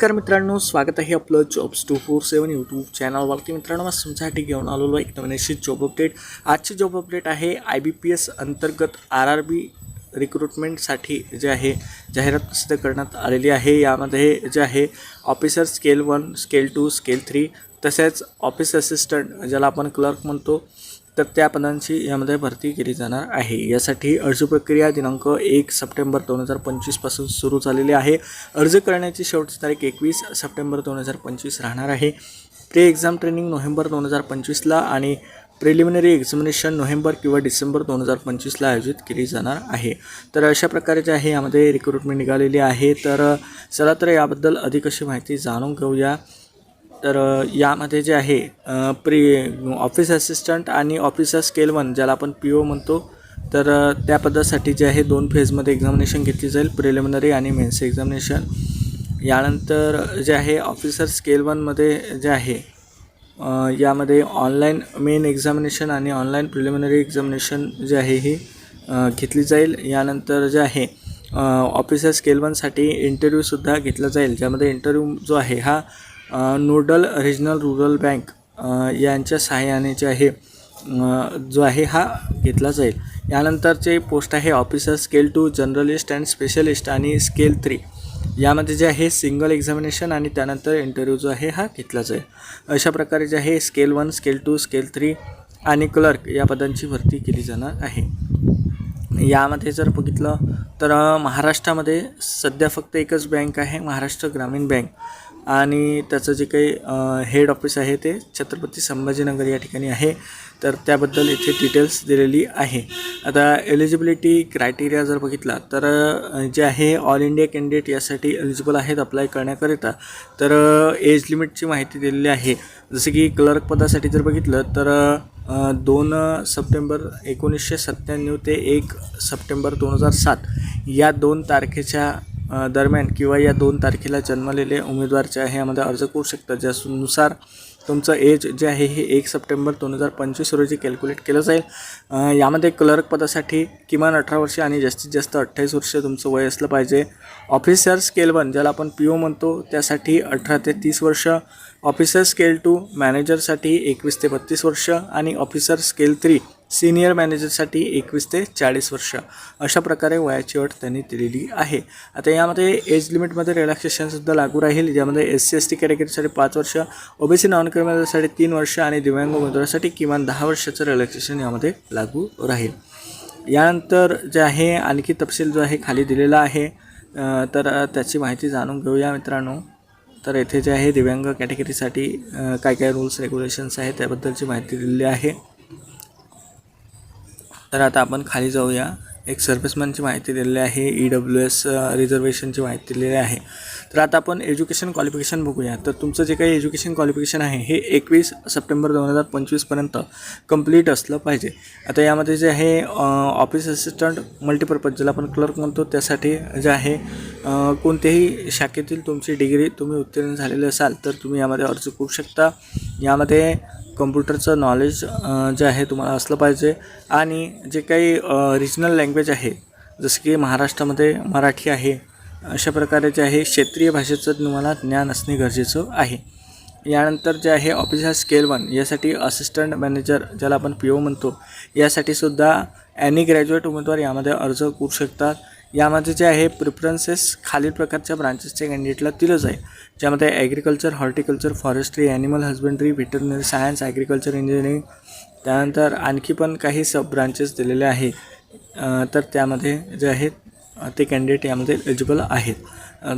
नमस्कार मित्रांनो स्वागत आहे आपलं jobs two four seven YouTube चॅनलवरती मित्रांनो आज तुमच्यासाठी घेऊन आलेलो एक नवीन अशी जॉब अपडेट आजची जॉब अपडेट आहे आय बी पी एस अंतर्गत आर आर बी रिक्रुटमेंटसाठी जे आहे जाहिरात प्रसिद्ध करण्यात आलेली आहे. यामध्ये जे आहे officer scale one scale two scale three तसेच ऑफिस असिस्टंट ज्याला आपण क्लर्क म्हणतो. तर त्या पदांची यामध्ये भरती केली जाणार आहे. यासाठी अर्ज प्रक्रिया दिनांक एक सप्टेंबर दोन हजार पंचवीसपासून सुरू झालेली आहे. अर्ज करण्याची शेवटची तारीख एकवीस सप्टेंबर दोन हजार पंचवीस राहणार आहे. प्री एक्झाम ट्रेनिंग नोव्हेंबर दोन हजार पंचवीसला आणि प्रिलिमिनरी एक्झामिनेशन नोव्हेंबर किंवा डिसेंबर दोन हजार पंचवीसला आयोजित केली जाणार आहे. तर अशा प्रकारे जे आहे यामध्ये रिक्रुटमेंट निघालेली आहे. तर चला तर याबद्दल अधिक अशी माहिती जाणून घेऊया. तर यामध्ये जे आहे प्री ऑफिस असिस्टंट आणि ऑफिसर स्केल वन ज्याला आपण पी ओ म्हणतो तर त्या पदासाठी जे आहे दोन फेजमध्ये एक्झामिनेशन घेतली जाईल प्रिलिमिनरी आणि मेन्स एक्झामिनेशन. यानंतर जे आहे ऑफिसर स्केल वनमध्ये जे आहे यामध्ये ऑनलाईन मेन एक्झामिनेशन आणि ऑनलाईन प्रिलिमिनरी एक्झामिनेशन जे आहे ही घेतली जाईल. यानंतर जे आहे ऑफिसर स्केल वनसाठी इंटरव्ह्यूसुद्धा घेतला जाईल ज्यामध्ये इंटरव्ह्यू जो आहे हा नोडल रिजनल रुरल बँक यांच्या सहाय्याने जे आहे जो आहे हा घेतला जाईल. यानंतरचे पोस्ट आहे officer scale two journalist and specialist आणि स्केल थ्री. यामध्ये जे आहे सिंगल एक्झामिनेशन आणि त्यानंतर इंटरव्ह्यू जो आहे हा घेतला जाईल. अशा प्रकारे जे आहे scale one scale two scale three आणि क्लर्क या पदांची भरती केली जाणार आहे. यामध्ये जर बघितलं तर महाराष्ट्रामध्ये सध्या फक्त एकच बँक आहे महाराष्ट्र ग्रामीण बँक. आणि त्याचं जे काही हेड ऑफिस आहे ते छत्रपती संभाजीनगर या ठिकाणी आहे. तर त्याबद्दल इथे डिटेल्स दिलेली आहे. आता एलिजिबिलिटी क्रायटेरिया जर बघितला तर जे आहे ऑल इंडिया कॅन्डिडेट यासाठी एलिजिबल आहेत अप्लाय करण्याकरिता. तर एज लिमिटची माहिती दिलेली आहे. जसं की क्लर्क पदासाठी जर बघितलं तर दोन सप्टेंबर एकोणीसशे सत्त्याण्णव ते एक सप्टेंबर दोन हजार सात या दोन तारखेच्या दरम्यान किंवा या दोन तारखेला जन्मलेले उमेदवार जे आहे यामध्ये अर्ज करू शकतात. ज्यानुसार तुमचं एज जे आहे हे एक सप्टेंबर दोन हजार पंचवीस रोजी कॅल्क्युलेट केलं जाईल. यामध्ये क्लर्क पदासाठी किमान अठरा वर्षे आणि जास्तीत जास्त अठ्ठावीस वर्ष तुमचं वय असलं पाहिजे. ऑफिसर स्केल वन ज्याला आपण पी ओ म्हणतो त्यासाठी अठरा ते तीस वर्ष. ऑफिसर स्केल टू मॅनेजरसाठी एकवीस ते बत्तीस वर्ष. आणि ऑफिसर स्केल थ्री सिनियर मॅनेजरसाठी एकवीस ते चाळीस वर्ष अशा प्रकारे वयाची अट त्यांनी दिलेली आहे. आता यामध्ये एज लिमिटमध्ये रिलॅक्सेशनसुद्धा लागू राहील ज्यामध्ये एस सी एस टी कॅटेगरीसाठी पाच वर्ष ओबीसी नॉन क्रिमिनलसाठी तीन वर्ष आणि दिव्यांग उमेदवारासाठी किमान दहा वर्षाचं रिलॅक्सेशन यामध्ये लागू राहील. यानंतर जे आहे आणखी तपशील जो आहे खाली दिलेला आहे. तर त्याची माहिती जाणून घेऊया मित्रांनो. तर येथे जे आहे दिव्यांग कॅटेगरीसाठी काय काय रूल्स रेग्युलेशन्स आहेत त्याबद्दलची माहिती दिलेली आहे. तर आता आपण खाली जाऊया. एक सर्व्हिसमॅनची माहिती दिलेली आहे ई डब्ल्यू एस रिझर्वेशनची माहिती दिलेली आहे. तर आता आपण एज्युकेशन क्वालिफिकेशन बघूया. तर तुमचं जे काही एज्युकेशन क्वालिफिकेशन आहे हे एकवीस सप्टेंबर दोन हजार पंचवीसपर्यंत कंप्लीट असलं पाहिजे. आता यामध्ये जे आहे ऑफिस असिस्टंट मल्टीपर्पज ज्याला आपण क्लर्क म्हणतो त्यासाठी जे आहे कोणत्याही शाखेतील तुमची डिग्री तुम्ही उत्तीर्ण झालेले असाल तर तुम्ही यामध्ये अर्ज करू शकता. यामध्ये कम्प्युटरचं नॉलेज जे आहे तुम्हाला असलं पाहिजे. आणि जे काही रिजनल लँग्वेज आहे जसं की महाराष्ट्रामध्ये मराठी आहे अशा प्रकारे जे आहे क्षेत्रीय भाषेचं तुम्हाला ज्ञान असणे गरजेचं आहे. यानंतर जे आहे ऑफिसर स्केल वन यासाठी असिस्टंट मॅनेजर ज्याला आपण पी ओ म्हणतो यासाठी सुद्धा ॲनी ग्रॅज्युएट उमेदवार यामध्ये अर्ज करू शकतात. यामध्ये जे आहे प्रिफरन्सेस खालील प्रकारच्या ब्रांचेसच्या कॅन्डिडेटला दिलं जाईल ज्यामध्ये agriculture horticulture forestry animal husbandry veterinary science agriculture engineering त्यानंतर आणखी पण काही सब ब्रांचेस दिलेले आहे तर त्यामध्ये जे आहेत ते कॅन्डिडेट यामध्ये एलिजिबल आहेत.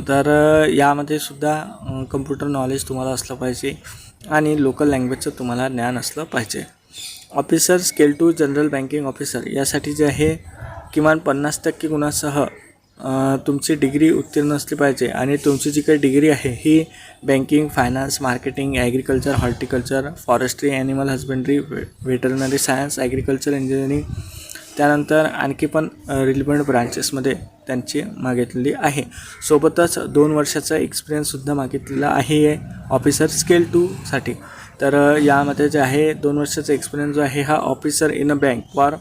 तर यामध्ये सुद्धा कम्प्युटर नॉलेज तुम्हाला असलं पाहिजे आणि लोकल लँग्वेजचं तुम्हाला ज्ञान असलं पाहिजे. Officer scale two general banking officer यासाठी जे आहे किमान पन्नास टक्के गुणासह तुमची डिग्री उत्तीर्ण असली पाहिजे. आणि तुमची जी काही डिग्री आहे ही banking finance marketing agriculture horticulture forestry animal husbandry veterinary science agriculture engineering त्यानंतर आणखी पण रिलिव्हंट ब्रांचेसमध्ये त्यांची मागितलेली आहे. सोबतच दोन वर्षाचा एक्सपिरियन्ससुद्धा मागितलेला आहे ऑफिसर स्केल टूसाठी तर यामध्ये जे आहे दोन वर्षाचा एक्सपिरियन्स जो आहे हा officer in a bank for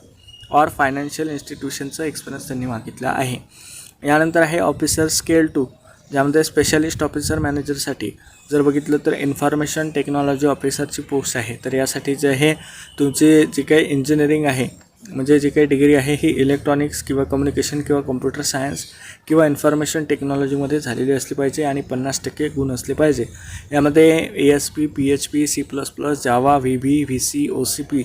or financial इन्स्टिट्यूशनचा experience त्यांनी मागितला आहे. यानंतर आहे ऑफिसर स्केल टू ज्यामध्ये स्पेशलिस्ट ऑफिसर मॅनेजरसाठी जर बघितलं तर इन्फॉर्मेशन टेक्नॉलॉजी ऑफिसरची पोस्ट आहे. तर यासाठी जे आहे तुमची जी काही इंजिनिअरिंग आहे म्हणजे जी काही डिग्री आहे ही इलेक्ट्रॉनिक्स किंवा कम्युनिकेशन किंवा कम्प्युटर सायन्स किंवा इन्फॉर्मेशन टेक्नॉलॉजीमध्ये झालेली असली पाहिजे आणि पन्नास टक्के गुण असले पाहिजे. यामध्ये A S P P H P C plus plus Java V B V C O C P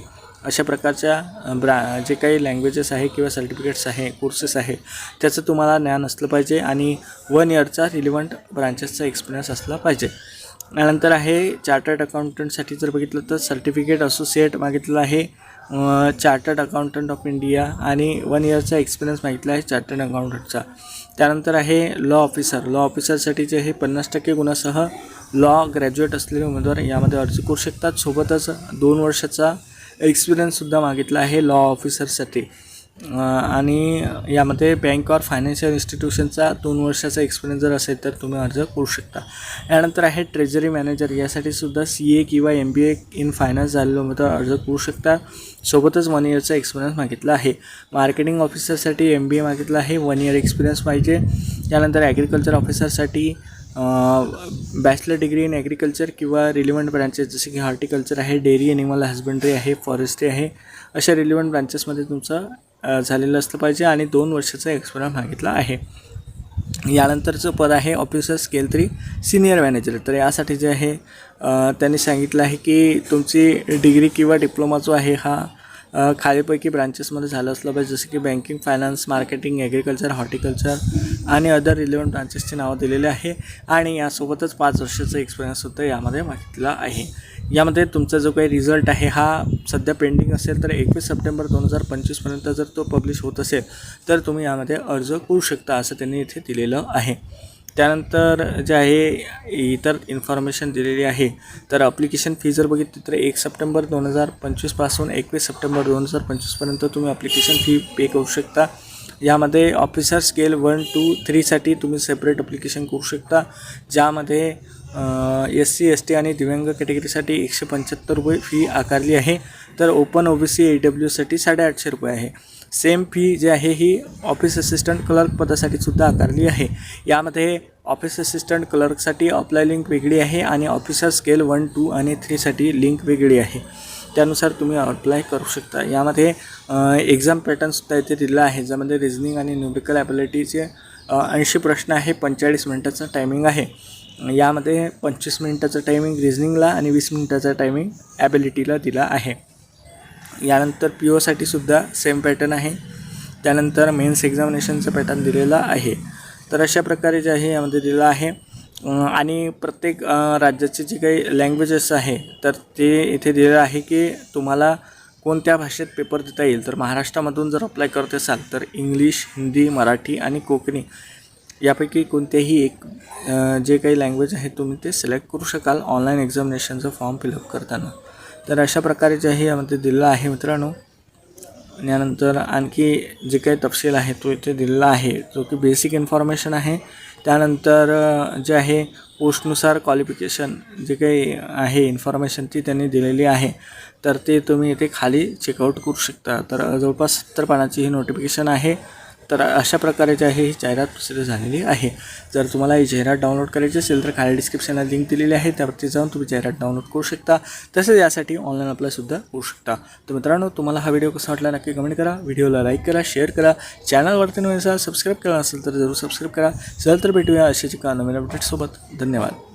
अशा प्रकारच्या ब्रा जे काही लँग्वेजेस आहे किंवा सर्टिफिकेट्स आहे कोर्सेस आहे त्याचं तुम्हाला ज्ञान असलं पाहिजे आणि वन इयरचा रिलिव्हंट ब्रांचेसचा एक्सपिरियन्स असला पाहिजे. त्यानंतर आहे चार्टर्ड अकाउंटंटसाठी जर बघितलं तर सर्टिफिकेट असोसिएट मागितलं आहे चार्टर्ड अकाउंटंट ऑफ इंडिया आणि वन इयरचा एक्सपिरियन्स मागितला आहे चार्टर्ड अकाउंटंटचा त्यानंतर आहे लॉ ऑफिसर लॉ ऑफिसरसाठी जे हे पन्नास टक्के गुणासह लॉ ग्रॅज्युएट असलेले उमेदवार यामध्ये अर्ज करू शकतात. सोबतच दोन वर्षाचा एक्सपिरियन्ससुद्धा मागितला आहे लॉ ऑफिसरसाठी आणि यामध्ये बँक ऑर फायनान्शियल इन्स्टिट्यूशनचा दोन वर्षाचा एक्सपिरियन्स जर असेल तर तुम्ही अर्ज करू शकता. यानंतर आहे ट्रेजरी मॅनेजर यासाठी सुद्धा सी ए किंवा M B A in finance झालेलं तर अर्ज करू शकता. सोबतच वन इयरचा एक्सपिरियन्स मागितला आहे. मार्केटिंग ऑफिसरसाठी एम बी ए मागितला आहे. वन इयर एक्सपिरियन्स पाहिजे. त्यानंतर ॲग्रिकल्चर ऑफिसरसाठी बॅचलर डिग्री इन ॲग्रिकल्चर किंवा रिलिव्हंट ब्रांचेस जसे की हॉर्टिकल्चर आहे डेअरी ॲनिमल हजबंड्री आहे फॉरेस्ट्री आहे अशा रिलिव्हंट ब्रांचेसमध्ये तुमचं झालेलं असलं पाहिजे आणि दोन वर्षाचा एक्सपिरियन्स मागितला आहे. यानंतरचं पद आहे officer scale three senior manager तर यासाठी जे आहे त्यांनी सांगितलं आहे की तुमची डिग्री किंवा डिप्लोमा जो आहे हा खालीपैकी ब्रांचेसमध्ये झालं असलं पाहिजे. जसं की banking finance marketing agriculture horticulture आणि अदर रिलेव्हंट ब्रांचेसची नावं दिलेली आहे. आणि यासोबतच पाच वर्षाचा एक्सपिरियन्ससुद्धा यामध्ये मागितला आहे. यामध्ये तुमचा जो काही रिझल्ट आहे हा सध्या पेंडिंग असेल तर एकवीस सप्टेंबर दोन हजार पंचवीसपर्यंत जर तो पब्लिश होत असेल तर तुम्ही यामध्ये अर्ज करू शकता असं त्यांनी इथे दिलेलं आहे. त्यानंतर जे आहे इतर इन्फॉर्मेशन दिलेली आहे. तर अप्लिकेशन फी जर बघितली तर एक सप्टेंबर दोन हजार पंचवीसपासून एकवीस सप्टेंबर दोन हजार पंचवीसपर्यंत तुम्ही अप्लिकेशन फी पे करू शकता. यामध्ये ऑफिसर स्केल वन टू थ्रीसाठी तुम्ही सेपरेट अप्लिकेशन करू शकता. ज्यामध्ये एस सी एस टी आणि दिव्यांग कॅटेगरीसाठी एकशे पंच्याहत्तर रुपये फी आकारली आहे. तर ओपन ओ बी सी ए डब्ल्यूसाठी साडेआठशे रुपये आहे. सेम फी जी आहे ही ऑफिस असिस्टंट क्लर्क पदासाठी सुद्धा आकारली आहे. यामध्ये ऑफिस असिस्टंट क्लर्कसाठी अप्लाय लिंक वेगळी आहे आणि ऑफिसर स्केल वन टू आणि थ्रीसाठी लिंक वेगळी आहे. त्यानुसार तुम्ही अप्लाय करू शकता. यामध्ये एक्झाम पॅटर्नसुद्धा इथे दिलं आहे ज्यामध्ये रिझनिंग आणि न्यूमेरिकल ॲबिलिटीचे ऐंशी प्रश्न आहे पंचेचाळीस मिनटाचं टायमिंग आहे. यामध्ये पंचवीस मिनटाचं टायमिंग रिझनिंगला आणि वीस मिनटाचा टायमिंग ॲबिलिटीला दिला आहे. यानंतर पी ओसाठी सुद्धा सेम पॅटर्न आहे. त्यानंतर मेन्स एक्झामिनेशनचं पॅटर्न दिलेला आहे. तर अशा प्रकारे जे आहे यामध्ये दिलं आहे. आणि प्रत्येक राज्याचे जे काही लँग्वेजेस आहे तर ते इथे दिलेलं आहे की तुम्हाला कोणत्या भाषेत पेपर देता येईल? तर महाराष्ट्रामधून जर अप्लाय करत असाल तर इंग्लिश हिंदी मराठी आणि कोकणी यापैकी कोणतेही एक जे काही लँग्वेज आहे तुम्ही ते सिलेक्ट करू शकाल ऑनलाईन एक्झामिनेशनचं फॉर्म फिलअप करताना. तर अशा प्रकारे जे आहे यामध्ये दिलेलं आहे मित्रांनो. यानंतर आणखी जे काही तपशील आहे तो इथे दिलेला आहे जो की बेसिक इन्फॉर्मेशन आहे. त्यानंतर जे आहे पोस्टनुसार क्वालिफिकेशन जे काही आहे इन्फॉर्मेशन ती त्यांनी दिलेली आहे. तर ते तुम्ही इथे खाली चेकआउट करू शकता. तर जवळपास सत्तर पानाची ही नोटिफिकेशन आहे. तर अशा प्रकारे जे आहे ही जाहिरात प्रसिद्ध झालेली आहे. जर तुम्हाला ही जाहिरात डाउनलोड करायची असेल तर खाली डिस्क्रिप्शनला लिंक दिलेली आहे. त्यावरती जाऊन तुम्ही जाहिरात डाउनलोड करू शकता. तसेच यासाठी ऑनलाईन अप्लायसुद्धा करू शकता. तर मित्रांनो तुम्हाला हा व्हिडिओ कसा वाटला नक्की कमेंट करा. व्हिडिओला लाईक करा शेअर करा. चॅनलवरती नवीन असाल सबस्क्राईब करा असेल तर जरूर सबस्क्राईब करा. चल तर भेटूया अशाच एका नवीन अपडेटसोबत धन्यवाद.